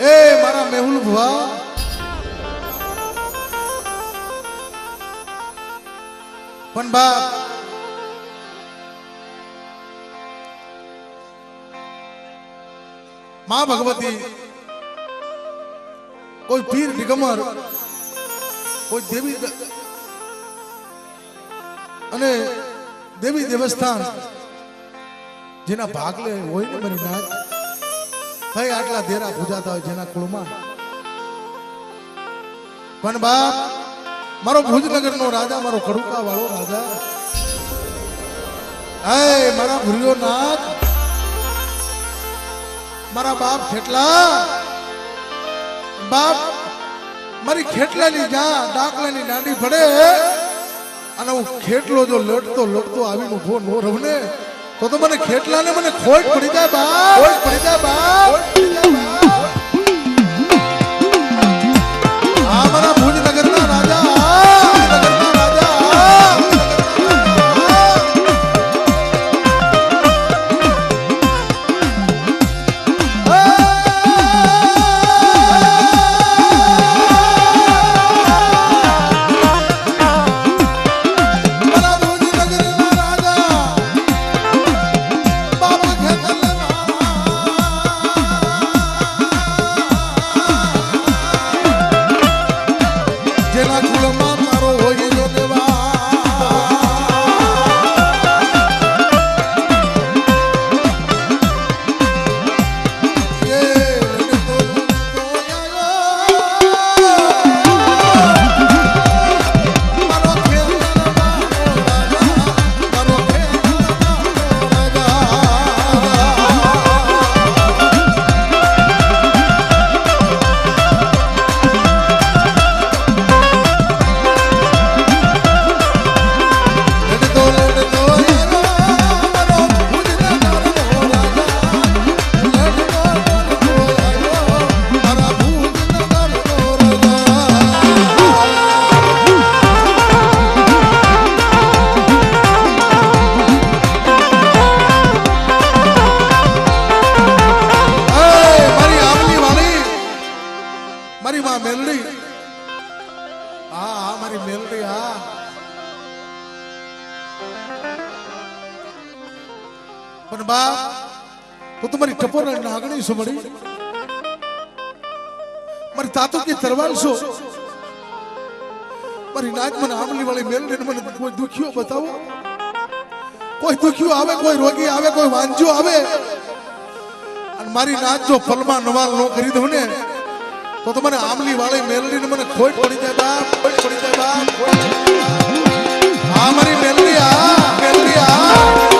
એ મારા મેહુલ ભુવા. પણ બાપ, માં ભગવતી, કોઈ પીર દિગમર કોઈ દેવી અને દેવી દેવસ્થાન, જેના ભાગ લે હોય ને મારી નાચ થઈ, આટલા ધેરા પૂજાતા હોય જેના કુળમાં. પણ બાપ, મારો ભુજનગર નો રાજા, મારો કડુકા વાળો રાજા. હે, મારા ભૂલ્યો નાથ, મારા બાપ ખેટલા. બાપ, મારી ખેટલાની જા ડાકલાની દાંડી પડે અને હું ખેટલો જો લટતો લડતો આવીને ઊભો નો રહું ને તો તો મને ખેટલાને મને ખોટ પડી જાય બા ખોટ પડી જાય બા આ મારા પણ બા તું તમારી ટપોર નાગણી છો મળી મારી તાતો કે તરવાલ છો. મારી નાગ મને આમલી વાળી મેલડી મને કોઈ દુખ્યો બતાવો? કોઈ દુખ્યો આવે, કોઈ રોગી આવે, કોઈ વાંજો આવે? અને મારી નાગ જો ફલમાં નવાલ નો કરી દઉં ને, તો તમારે આમલી વાળી મેલડી ને મને બાપ ખોટ પડી જાય બાપ, ખોટ પડી જાય બાપ. આ મારી મેલડી આ મેલડી આ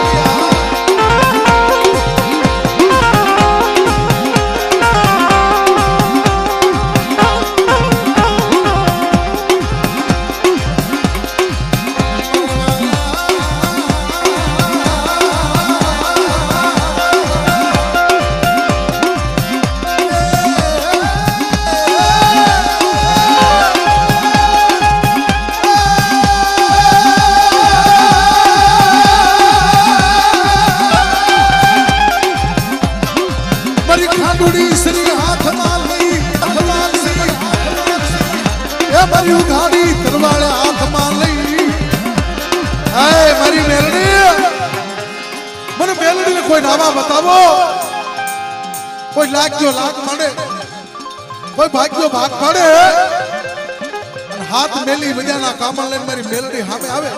સામે આવે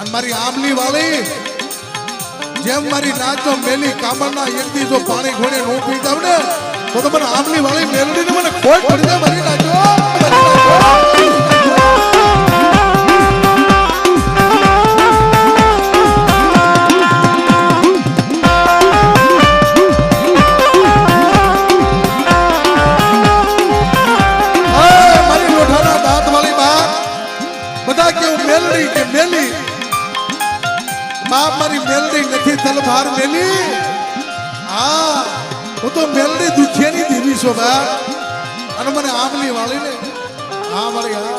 અને મારી આમલી વાળી, જેમ મારી નાચો મેલી કામરના યંતી જો પાણી ઘોડે નો પી જાવ ને, તો તમને મને આમલી વાળી મેલડીને મને ખોટ પડી જાય મારી નાચો મારી નાચો. તલભાર મેલી હા, હું તો મેલડી દુખિયાની દેવી છો, બા. અને મને આમલી વાળી ને હા, મારી હા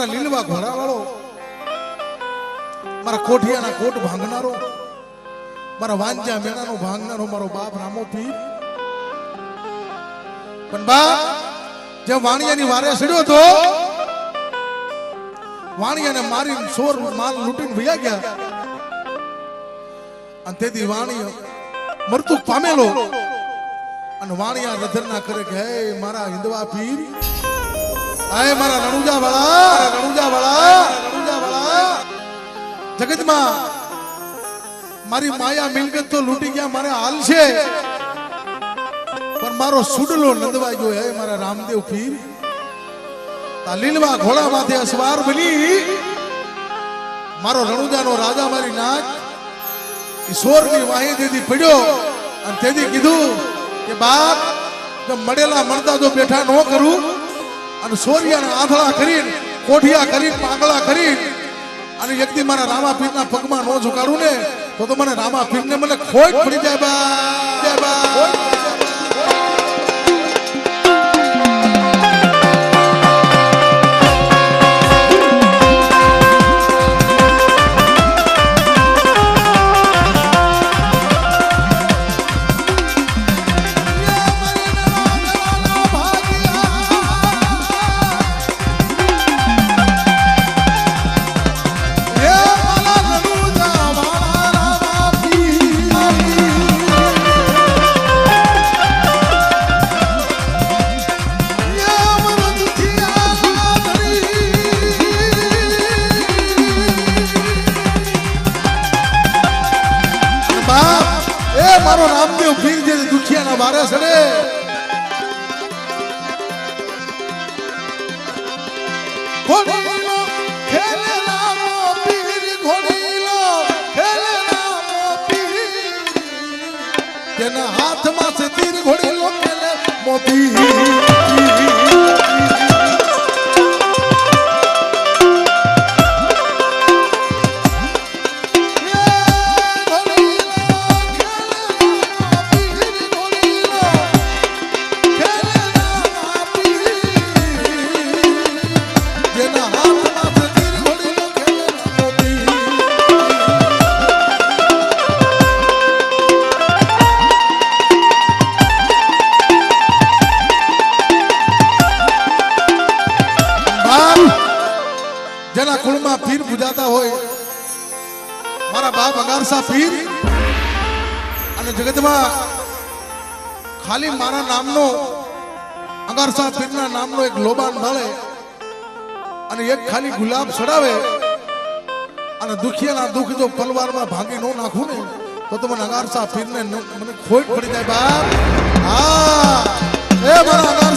મારા લીલવા ઘોડા વાળો મારા કોઠિયાના કોટ ભાંગનારો, મારા વાંજા મેળાનો ભાંગનારો, મારો બાપ રામો પણ બા જે વાણિયાની વારે સડ્યો તો, વાણિયાને મારીને સોર માલ લૂંટીને ભયા ગયા. અને તેથી વાણી મરતું પામેલો. અને વાણિયા રધરના કરે કે હે મારા હિંદવા પીર હે મારા રણુજા વાળા રણુજા વાળા રણુજા વાળા. જગતમાં મારી માયા મિલકત તો લૂંટી ગયા, મારે હાલ છે. પણ મારો સુડલો નંદવા ગયો, હે મારા રામદેવ પીર. તા લીલવા ઘોડા માથે અસવાર બની. મારો રણુજાનો રાજા મારી નાક ઈશ્વરની વાહી તેથી પડ્યો અને તેથી કીધું કે, બાપ મળેલા મળતા જો બેઠા ન કરું અને સોરિયાના આંધળા કરીને કોઠિયા કરીને, પાગળા કરીને, અને વ્યક્તિ મારા રામા પીરના પગમાં ન ઝુકાડું ને, તો તો મને રામા પીરને મને ખોટ પડી જાય બા, જય બા. નામનો એક લોબાન મળે અને એક ખાલી ગુલાબ ચડાવે અને દુખિયાના દુઃખ જો પલવારમાં ભાંગી ન નાખું ને, તો તમે નગારસા પીરને મને ખોટ પડી જાય બાપ. હા. એ મારા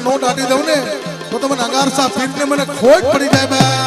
ભૂતડાને આટી દઉં ને? તો તમે મને અગારસા ને મને ખોટ પડી જાય બા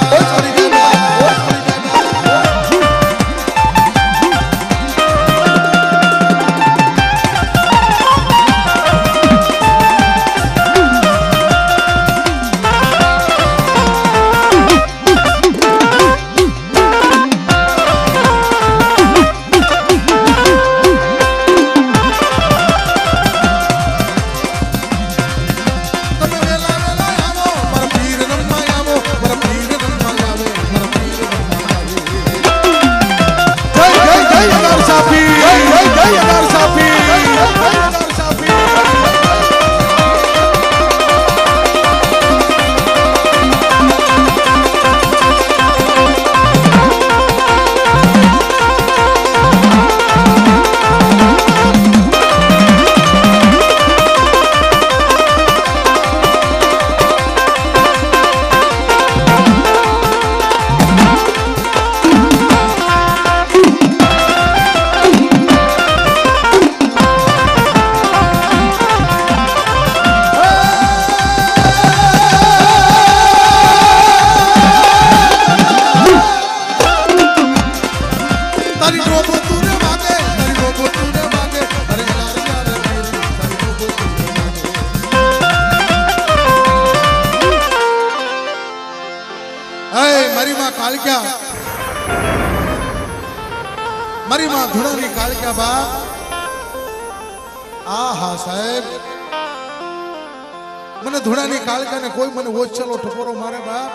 મારે બાપ.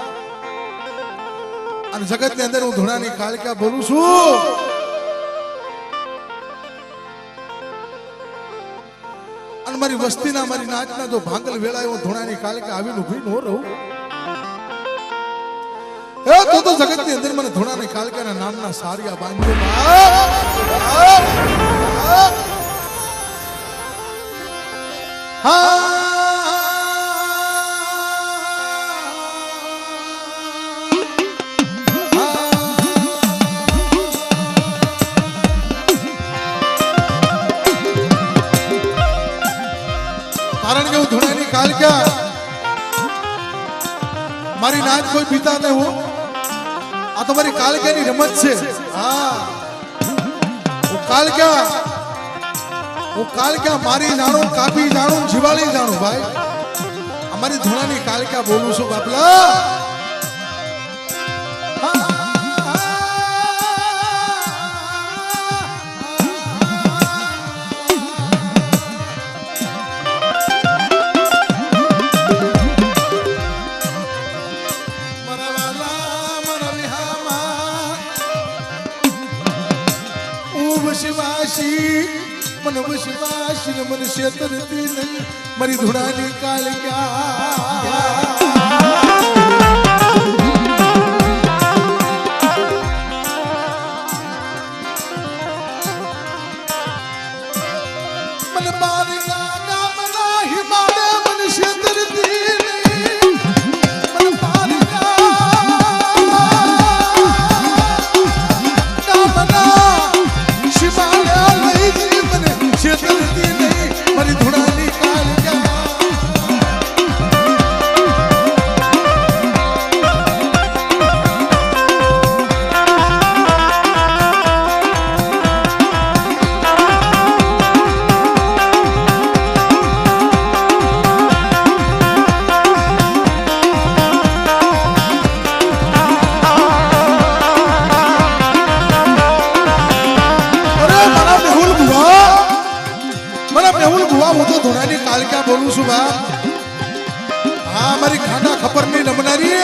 અને જગતની અંદર હું ધૂળાની કાળકા બોલું છું? અને મારી વસ્તીના મારી નાચના જો ભાંગલ વેળાએ હું ધૂળાની કાળકા આવીને ઊભી ન રહું? એ તો તો જગતની અંદર મને ધૂળાની કાળકાના નામના સારિયા બાંધ્યો, બાપ. હું ધૂળાની મારી નાચ કોઈ પિતા ને હું? આ તો મારી કાલક્યાની રમત છે? હા. હું કાલક્યા હું કાલક્યા મારી જાણું, કાપી જાણું, જીવાળી જાણું, ભાઈ. અમારી ધૂળાની કાલક્યા બોલું છું, બાપલા? મને વશવાસી ને મને છેતરતી નહીં. મારી ધૂળાની કાલિકા મને બારીના ગામના હિમાલય મને ખાંડા ખબર નહીં નમનારી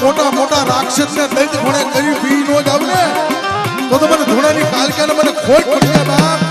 જો મોટા રાક્ષસ ને દંડ ભણે કરી પી નો જ ને, તો તો મને ધૂળાની કાલિકાને મને ખોટ પડી જાય બાપ.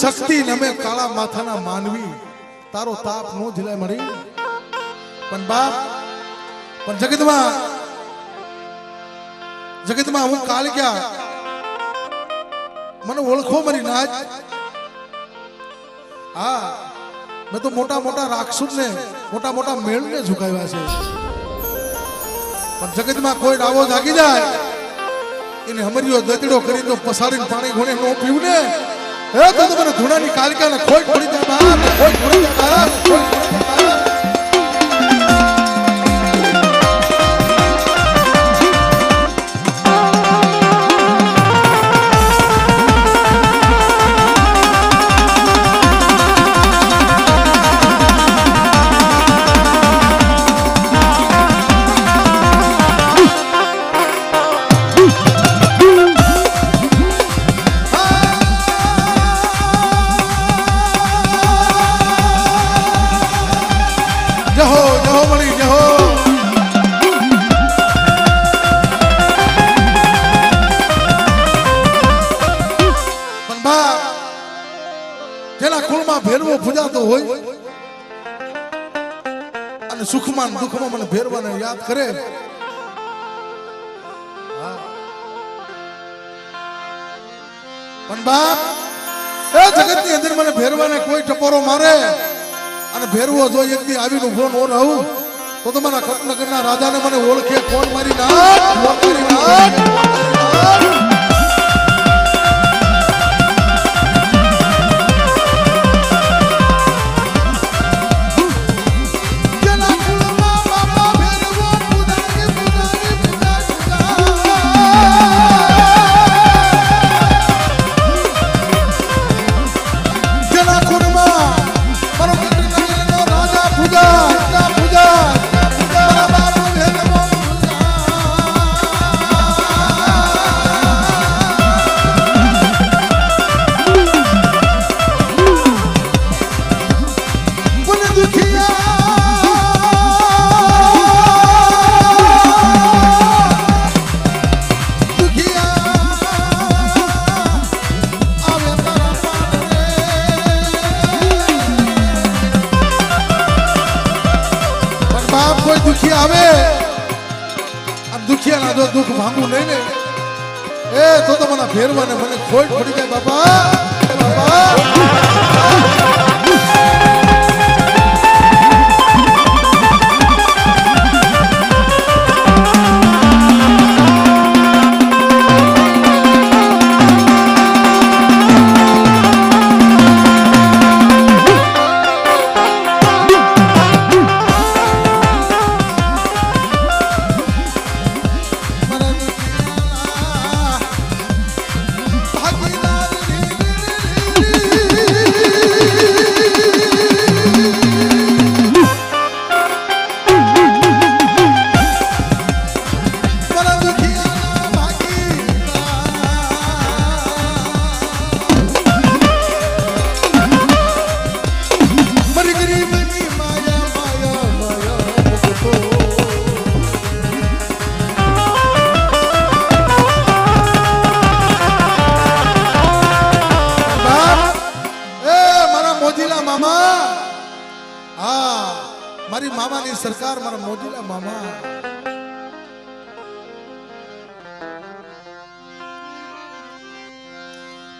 શક્તિ નમે કાળા માથાના માનવી. તારો તાપ નો ઝીલાય મળી. પણ બાપ, પણ જગતમાં જગતમાં હું કાળક્યા મને ઓળખો મારી નાચ. હા, મેં તો મોટા મોટા રાક્ષસને, મોટા મોટા મેળને ઝુકાવ્યા છે. પણ જગતમાં કોઈ ડાવો જાગી જાય. એને હમરીઓ દતડો કરી તો પસારીને પાણી ઘોડે નો પીવું ને હે તો તમને મને ધૂણાની કાલિકાને ખોટ પડી જાય બાપ ખોટ પડી જાય બાપ જહો મળી જહો જેના કુળમાં ભેરવો પૂજાતો હોય અને સુખમાં ને દુઃખમાં મને ભેરવાને યાદ કરે. પણ બાપ એ જગતની અંદર મને ભેરવાને કોઈ ટપોરો મારે અને ભેરવો જો એક દી આવીને ઊભો નો રહું, તો તમારા કટનગરના રાજાને મને ઓળખે, ફોન મારી ના જો દુઃખ ભાંગવું નહીં ને. એ, તો તો મને ફેરવાને મને ખોટ પડી જાય, બાપા. બાપા.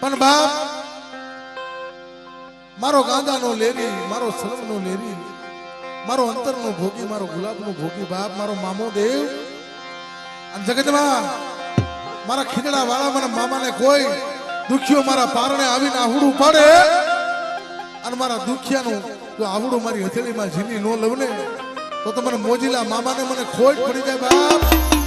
પણ બાપ, મારો ગાંદાનો લેરી, મારો સલમનો લેરી, મારો અંતરનો ભોગી, મારો ગુલાબનો ભોગી બાપ, મારો મામો દેવ. અને જગતમાં મારા ખીદડા વાળા મારા મામાને કોઈ દુખ્યો મારા પારણે આવીને આહુડું પાડે. અને મારા દુખિયાનું જો આવડું મારી હથેળીમાં ઝીની નો લવને, તો તમારા મોજીલા મામાને મને ખોટ પડી જાય બાપ.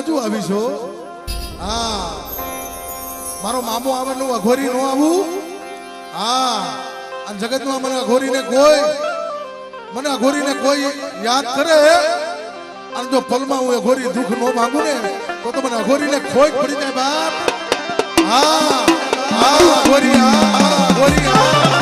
મને અત્યારે મોજું આવી છો? હા. મારો મામો આવે હું અઘોરી નો આવું? હા. અને જગતમાં મને અઘોરીને કોઈ મને અઘોરીને કોઈ યાદ કરે? અને જો પલમાં હું અઘોરી દુઃખ નો માંગુ ને, તો તો મને અઘોરીને ખોટ પડી જાય બાપ. હા. હા, અઘોરી હા અઘોરી, હા.